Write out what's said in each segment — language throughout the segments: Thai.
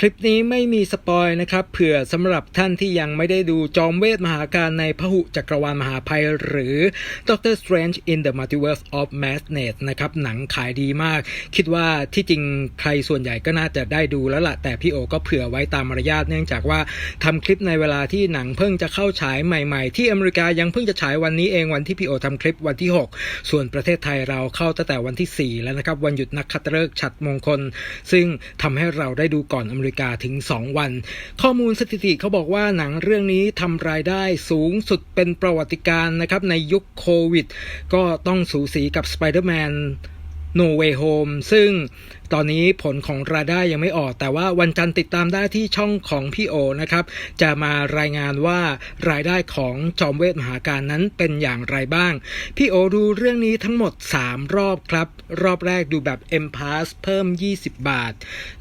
คลิปนี้ไม่มีสปอยนะครับ เผื่อสำหรับท่านที่ยังไม่ได้ดูจอมเวทมหาการในพหุจักรวาลมหาภัย หรือ Doctor Strange in the Multiverse of Madness นะครับ หนังขายดีมาก คิดว่าที่จริงใครส่วนใหญ่ก็น่าจะได้ดูแล้วล่ะ แต่พี่โอก็เผื่อไว้ตามมารยาทเนื่องจากว่าทำคลิปในเวลาที่หนังเพิ่งจะเข้าฉายใหม่ๆ ที่อเมริกายังเพิ่งจะฉายวันนี้เองวันที่พี่โอทำคลิปวันที่ 6 ส่วนประเทศไทยเราเข้าตั้งแต่วันที่ 4 แล้วนะครับวันหยุดนักขัตฤกษ์ฉัตรมงคล ซึ่งทำให้เราได้ดูก่อนอเมริกาถึง 2 วัน ข้อมูลสถิติเขาบอกว่าหนังเรื่องนี้ทำรายได้สูงสุดเป็นประวัติการณ์นะครับในยุคโควิด ก็ต้องสูสีกับ Spider-Man No Way Home ซึ่งตอนนี้ผลของรายได้ยังไม่ออก แต่ว่าวันจันทร์ติดตามได้ที่ช่องของพี่โอนะครับ จะมารายงานว่ารายได้ของจอมเวทมหาการนั้นเป็นอย่างไรบ้าง พี่โอดูเรื่องนี้ทั้งหมด 3 รอบครับ รอบแรกดูแบบ M Pass เพิ่ม 20 บาท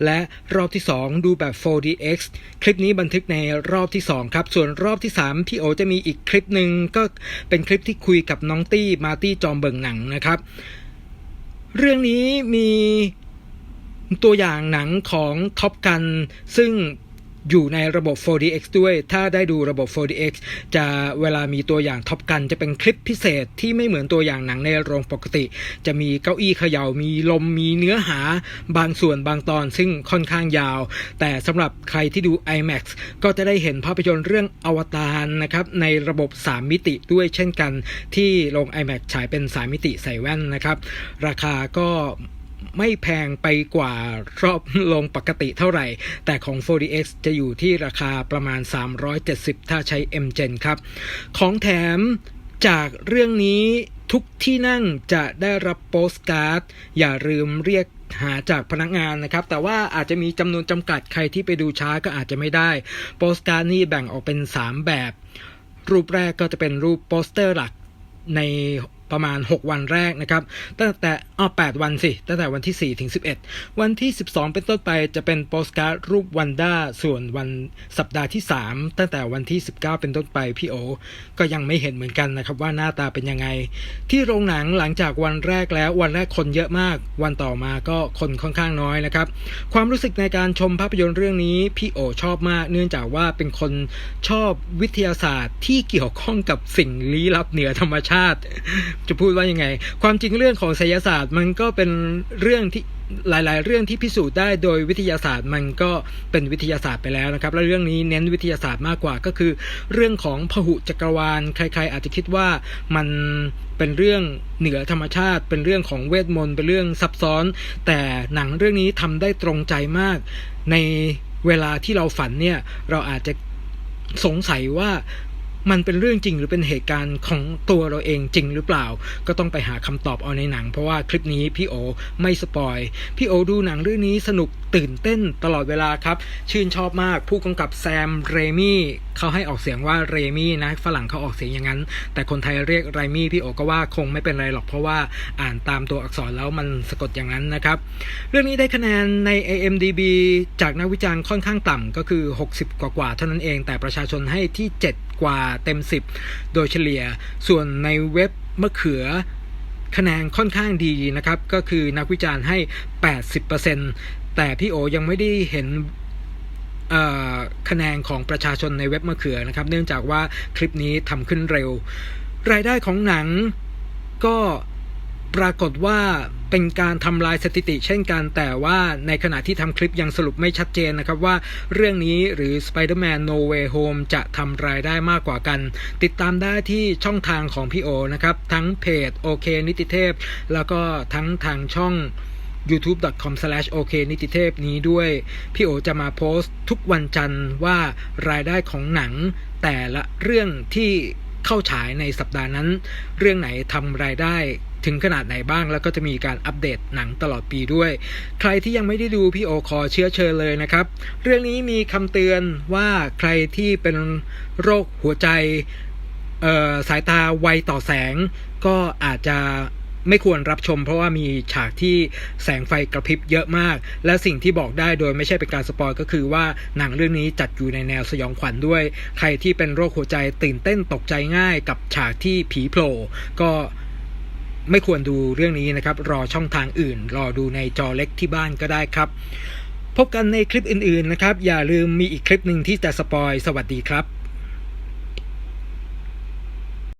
และรอบที่ 2 ดูแบบ 4DX คลิปนี้บันทึกในรอบที่ 2 ครับ ส่วนรอบที่ 3 พี่โอจะมีอีกคลิปหนึ่งก็เป็นคลิปที่คุยกับน้องตี้มาตี้จอมเบิงหนังนะครับ เรื่องนี้มีตัวอย่างหนังของท็อปกัน ซึ่ง อยู่ในระบบ 4DX ด้วย ถ้าได้ดูระบบ 4DX จะเวลามีตัวอย่างท็อปกันจะเป็นคลิปพิเศษที่ไม่เหมือนตัวอย่างหนังในโรงปกติ จะมีเก้าอี้เขยา่ามีลมมีเนื้อหาบางส่วนบางตอนซึ่งค่อนข้างยาว แต่สำหรับใครที่ดู IMAX ก็จะได้เห็นภาพยนตร์เรื่องอวตารนะครับในระบบ 3 มิติด้วยเช่นกัน ที่โรง IMAX ฉายเป็น 3 มิติใส่แว่นนะครับ ราคาก็ ไม่แพงไปกว่ารอบลงปกติเท่าไหร่ แต่ของ 4DX จะอยู่ที่ราคาประมาณ 370 ถ้าใช้ M Gen ครับ ของแถมจากเรื่องนี้ทุกที่นั่งจะได้รับโปสการ์ด อย่าลืมเรียกหาจากพนักงานนะครับ แต่ว่าอาจจะมีจำนวนจำกัดใครที่ไปดูช้าก็อาจจะไม่ได้ โปสการ์ดนี่แบ่งออกเป็น 3 แบบ รูปแรกก็จะเป็นรูปโปสเตอร์หลักใน ประมาณ 6 วันแรกนะครับ ตั้งแต่อ้อ8วันสิ ตั้งแต่วันที่ 4 ถึง 11 วันที่ 12 เป็นต้นไปจะเป็นโปสการ์ดรูปวันด้า ส่วนวันสัปดาห์ที่ 3 ตั้งแต่วันที่ 19 เป็นต้นไปพี่โอ ก็ยังไม่เห็นเหมือนกันนะครับว่าหน้าตาเป็นยังไง ที่โรงหนังหลังจากวันแรกแล้ววันแรกคนเยอะมาก วันต่อมาก็คนค่อนข้างน้อยนะครับ ความรู้สึกในการชมภาพยนตร์เรื่องนี้พี่โอชอบมาก เนื่องจากว่าเป็นคนชอบวิทยาศาสตร์ที่เกี่ยวข้องกับสิ่งลี้ลับเหนือธรรมชาติจะพูดว่ายังไง ความจริงเรื่องของไสยศาสตร์มันก็เป็นเรื่องที่หลาย ๆ เรื่องที่พิสูจน์ได้โดยวิทยาศาสตร์มันก็เป็นวิทยาศาสตร์ไปแล้วนะครับ และเรื่องนี้เน้นวิทยาศาสตร์มากกว่าก็คือ เรื่องของพหุจักรวาล ใคร ๆ อาจจะคิดว่ามันเป็นเรื่องเหนือธรรมชาติ เป็นเรื่องของเวทมนต์เป็นเรื่องซับซ้อน แต่หนังเรื่องนี้ทำได้ตรงใจมาก ในเวลาที่เราฝันเนี่ยเราอาจจะสงสัยว่า มันเป็นเรื่องจริงหรือเป็นเหตุการณ์ของตัวเราเองจริงหรือเปล่า ก็ต้องไปหาคำตอบเอาในหนัง เพราะว่าคลิปนี้พี่โอไม่สปอยพี่โอดูหนังเรื่องนี้สนุกตื่นเต้นตลอดเวลาครับ ชื่นชอบมากผู้กำกับแซมเรมี่เขาให้ออกเสียงว่าเรมี่นะฝรั่งเขาออกเสียงอย่างนั้น แต่คนไทยเรียกไรมี่พี่โอก็ว่าคงไม่เป็นไรหรอกเพราะว่าอ่านตามตัวอักษรแล้วมันสะกดอย่างนั้นนะครับ เรื่องนี้ได้คะแนนใน AMDB จากนักวิจารณ์ค่อนข้างต่ำก็คือ 60 กว่าๆเท่านั้นเอง แต่ประชาชนให้ที่ 7 กว่าเต็ม 10 โดยเฉลี่ย ส่วนในเว็บมะเขือคะแนนค่อนข้างดีนะครับ ก็คือนักวิจารณ์ให้ 80%แต่พี่โอยังไม่ได้เห็นคะแนนของประชาชนในเว็บมะเขือนะครับ เนื่องจากว่าคลิปนี้ทำขึ้นเร็ว รายได้ของหนังก็ ปรากฏว่าเป็นการทำลายสถิติเช่นกัน แต่ว่าในขณะที่ทำคลิปยังสรุปไม่ชัดเจนนะครับว่าเรื่องนี้หรือ Spider-Man No Way Home จะทำรายได้มากกว่ากัน ติดตามได้ที่ช่องทางของพี่โอนะครับ ทั้งเพจโอเคนิติเทพ แล้วก็ทั้งทางช่อง youtube.com/ok นิติเทพนี้ด้วย พี่โอจะมาโพสต์ทุกวันจันทร์ว่ารายได้ของหนังแต่ละเรื่องที่ เข้าฉายในสัปดาห์นั้น เรื่องไหนทำรายได้ถึงขนาดไหนบ้างแล้วก็จะมีการอัปเดตหนังตลอดปีด้วย ใครที่ยังไม่ได้ดูพี่โอคอเชื้อเชิญเลยนะครับ เรื่องนี้มีคำเตือนว่าใครที่เป็นโรคหัวใจสายตาไวต่อแสง ก็อาจจะ ไม่ควรรับชม เพราะว่ามีฉากที่แสงไฟกระพริบเยอะมาก และสิ่งที่บอกได้โดยไม่ใช่เป็นการสปอยก็คือว่าหนังเรื่องนี้จัดอยู่ในแนวสยองขวัญด้วย ใครที่เป็นโรคหัวใจตื่นเต้นตกใจง่ายกับฉากที่ผีโผล่ก็ไม่ควรดูเรื่องนี้นะครับ รอช่องทางอื่น รอดูในจอเล็กที่บ้านก็ได้ครับ พบกันในคลิปอื่นๆนะครับ อย่าลืมมีอีกคลิปหนึ่งที่จะสปอย สวัสดีครับ